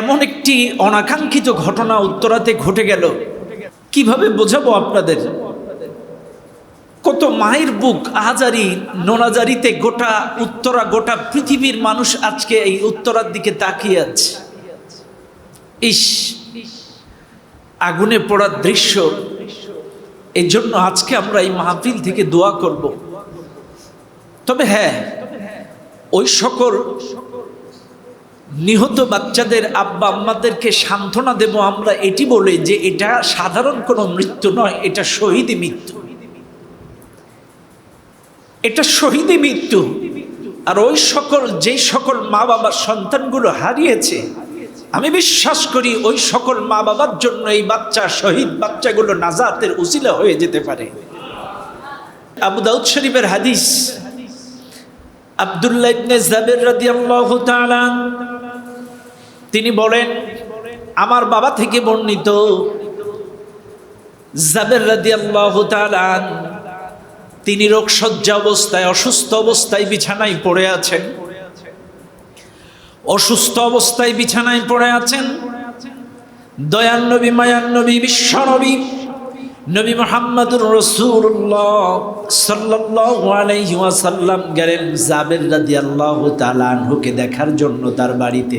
এমন একটি অনাকাঙ্ক্ষিত ঘটনা উত্তরাতে ঘটে গেল। কীভাবে বোঝাবো আপনাদের? কত মায়ের বুক আহাজারি নোনাজারিতে গোটা উত্তরা, গোটা পৃথিবীর মানুষ আজকে এই উত্তরার দিকে তাকিয়ে আছে। ইস, আগুনে পড়ার দৃশ্য। এই জন্য আজকে আমরা এই মাহফিল থেকে দোয়া করব। তবে হ্যাঁ ওই সকল নিহত বাচ্চাদের আব্বা আম্মাদেরকে সান্ত্বনা দেব আমরা এটি বলে যে এটা সাধারণ কোনো মৃত্যু নয়, এটা শহীদি মৃত্যু। এটা শহীদি মৃত্যু। আর ওই সকল, যেই সকল মা বাবার সন্তানগুলো হারিয়েছে, আমি বিশ্বাস করি ওই সকল মা বাবার জন্য এই বাচ্চা, শহীদ বাচ্চাগুলো নাজাতের উসিলা হয়ে যেতে পারে। আবু দাউদ শরীফের হাদিস, আব্দুল্লাহ ইবনে জাবের রাদিয়াল্লাহু তাআলা তিনি বলেন, আমার বাবা থেকে বর্ণিত জাবের রাদিয়াল্লাহু তাআলা তিনি রোগসজ্জা অবস্থায়, অসুস্থ অবস্থায় বিছানায় পড়ে আছেন। অসুস্থ অবস্থায় বিছানায় পড়ে আছেন। দয়ান নবী মায়ান নবী মোহাম্মদুর রসুল্লাহ আলাইহি গেলেন জাবের রাদিয়াল্লাহু তাআলা আনহুকে দেখার জন্য তার বাড়িতে।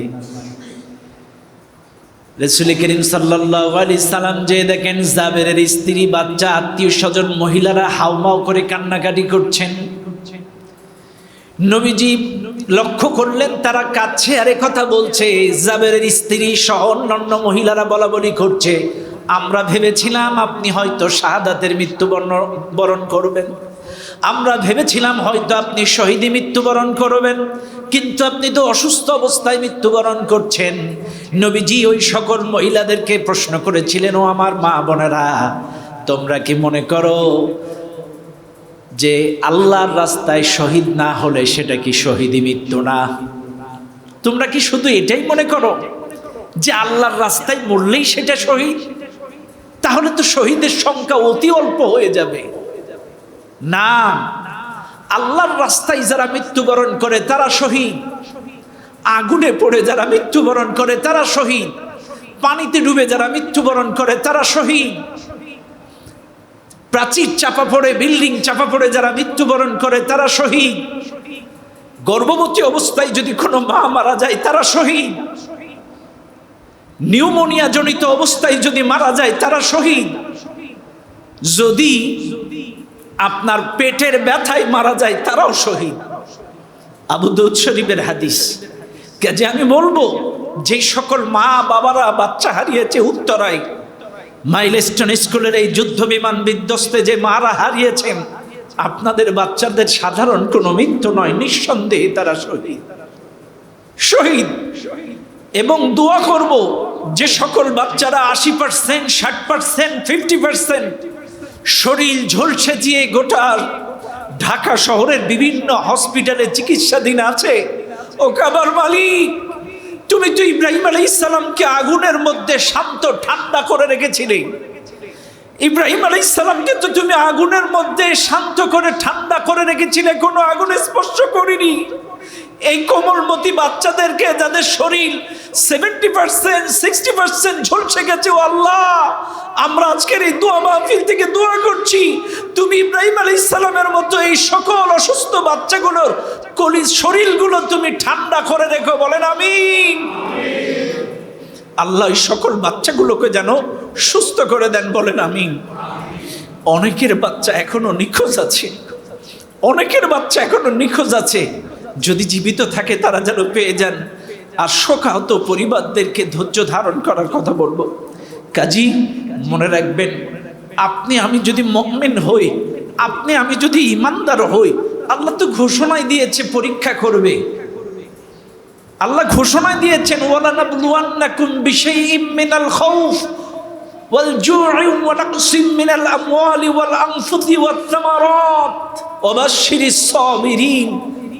রসুল করিম সাল্লাল্লাহু আলাইহি সাল্লাম যে দেখেন জাবেরের স্ত্রী, বাচ্চা, আত্মীয় স্বজন, মহিলারা হাউমাউ করে কান্নাকাটি করছেন। নবীজি লক্ষ্য করলেন, তারা কাছে আরে কথা বলছে। জাবেরের স্ত্রী সহ অন্যান্য মহিলারা বলা বলি করছে। আমরা ভেবেছিলাম আপনি হয়তো শাহাদাতের মৃত্যুবরণ, বরণ করবেন। আমরা ভেবেছিলাম হয়তো আপনি শহীদী মৃত্যুবরণ করবেন। কিন্তু আপনি তো অসুস্থ অবস্থায় মৃত্যুবরণ করছেন। নবীজি ওই সকল মহিলাদেরকে প্রশ্ন করেছিলেন, ও আমার মা বোনেরা, তোমরা কি মনে করো যে আল্লাহর রাস্তায় শহীদ না হলে সেটা কি শহীদী মৃত্যু না? তোমরা কি শুধু এটাই মনে করো যে আল্লাহর রাস্তায় মরলেই সেটা শহীদ? তাহলে তো শহীদের সংখ্যা অতি অল্প হয়ে যাবে। না আল্লাহর রাস্তায় যারা মৃত্যুবরণ করে, তারা শহীদ। আগুনে পড়ে যারা মৃত্যুবরণ করে, তারা শহীদ। পানিতে ডুবে যারা মৃত্যুবরণ করে, তারা শহীদ। প্রাচীর চাপা পড়ে, বিল্ডিং চাপা পড়ে যারা মৃত্যুবরণ করে, তারা শহীদ। গর্ভবতী অবস্থায় যদি কোনো মা মারা যায়, তারা শহীদ। নিউমোনিয়া জনিত অবস্থায় যদি মারা যায়, তারা শহীদ। যদি আপনার পেটের ব্যথায় মারা যায়, তারাও শহীদ। আবু দৌদ শরীফের হাদিস। কাজে আমি বলব, যে সকল মা বাবারা বাচ্চা হারিয়েছে উত্তরায়, মাইলস্টোন স্কুলের এই যুদ্ধ বিমান বিধ্বস্তে যে মারা হারিয়েছেন, আপনাদের বাচ্চাদের সাধারণ কোনো মৃত্যু নয়, নিঃসন্দেহে তারা শহীদ। শহীদ। এবং দোয়া করব, যে সকল বাচ্চারা আশি পার্সেন্ট ষাট পার্সেন্ট ফিফটি পার্সেন্ট শরীর ঝলসে দিয়ে গোটা ঢাকা শহরের বিভিন্ন হসপিটালে চিকিৎসাধীন আছে। ও কাবার মালিক, তুমি তো ইব্রাহিম আলী ইসলামকে আগুনের মধ্যে শান্ত ঠান্ডা করে রেখেছিলে। ইব্রাহিম আলী ইসলামকে তো তুমি আগুনের মধ্যে শান্ত করে ঠান্ডা করে রেখেছিলে, কোনো আগুনে স্পর্শ করিনি। এই কোমলমতি বাচ্চাদেরকে যাদের শরীর সেভেন্টি পার্সেন্ট সিক্সটি পার্সেন্ট ঝলসে গেছে, ও আল্লাহ আমরা আজকের এই দোয়া মাহফিল থেকে দোয়া করছি। তুমি ইব্রাহিম আলী ইসলামের মতো এই সকল অসুস্থ বাচ্চাগুলোর কলির শরীরগুলো তুমি ঠান্ডা করে রেখো, বলেন আমি আল্লাহ এই সকল বাচ্চাগুলোকে যেন সুস্থ করে দেন, বলেন আমি অনেকের বাচ্চা এখনও নিখোঁজ আছে। অনেকের বাচ্চা এখনও নিখোঁজ আছে। যদি জীবিত থাকে, তারা যেন পেয়ে যান। আর শোকাহত পরিবারদেরকে ধৈর্য ধারণ করার কথা বলব। কাজী মনে রাখবেন, আপনি, আমি যদি মকমেন হই, আপনি, আমি যদি ইমানদার হই, আল্লাহ তো ঘোষণায় দিয়েছে পরীক্ষা করবে। আল্লাহ ঘোষণা দিয়েছেন ওয়াল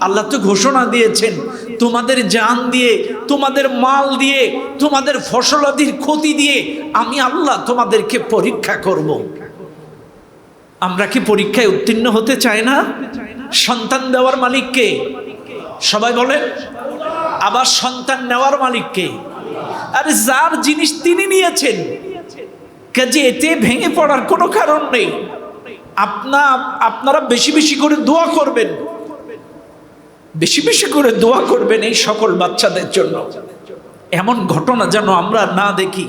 আল্লাহ তো ঘোষণা দিয়েছেন তোমাদের জান দিয়ে, তোমাদের মাল দিয়ে, তোমাদের ফসলাদির ক্ষতি দিয়ে আমি আল্লাহ তোমাদেরকে পরীক্ষা করব। আমরা কি পরীক্ষায় উত্তীর্ণ হতে চাই না? সন্তান দেওয়ার মালিককে সবাই বলেন, আবার সন্তান নেওয়ার মালিককে আরে যার জিনিস তিনি নিয়েছেন, কাজে এতে ভেঙে পড়ার কোনো কারণ নেই। আপনা, আপনারা বেশি বেশি করে দোয়া করবেন। বেশি বেশি করে দোয়া করবেন এই সকল বাচ্চাদের জন্য। এমন ঘটনা যেন আমরা না দেখি।